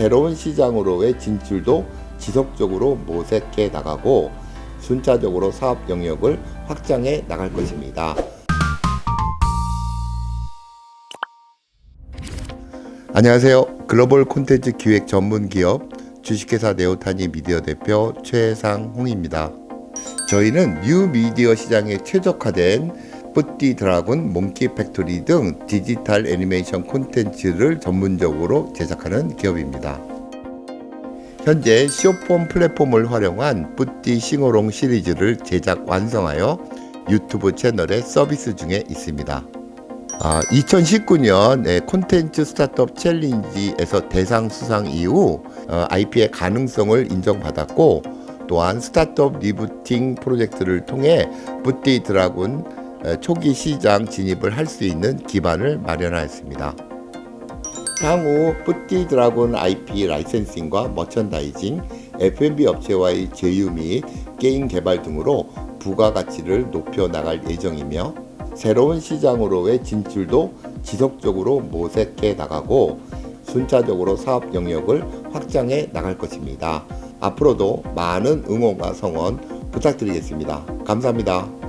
새로운 시장으로의 진출도 지속적으로 모색해 나가고 순차적으로 사업 영역을 확장해 나갈 것입니다. 안녕하세요. 글로벌 콘텐츠 기획 전문 기업 주식회사 네오타니 미디어 대표 최상홍입니다. 저희는 뉴 미디어 시장에 최적화된 뿌띠 드라군, 몽키 팩토리 등 디지털 애니메이션 콘텐츠를 전문적으로 제작하는 기업입니다. 현재 쇼폼 플랫폼을 활용한 뿌띠 싱어롱 시리즈를 제작 완성하여 유튜브 채널에 서비스 중에 있습니다. 아, 2019년 에, 콘텐츠 스타트업 챌린지에서 대상 수상 이후 어, IP의 가능성을 인정받았고 또한 스타트업 리부팅 프로젝트를 통해 뿌띠 드라군 에, 초기 시장 진입을 할 수 있는 기반을 마련하였습니다. 향후 뿌띠 드라군 IP 라이센싱과 머천다이징, F&B 업체와의 제휴 및 게임 개발 등으로 부가가치를 높여 나갈 예정이며 새로운 시장으로의 진출도 지속적으로 모색해 나가고 순차적으로 사업 영역을 확장해 나갈 것입니다. 앞으로도 많은 응원과 성원 부탁드리겠습니다. 감사합니다.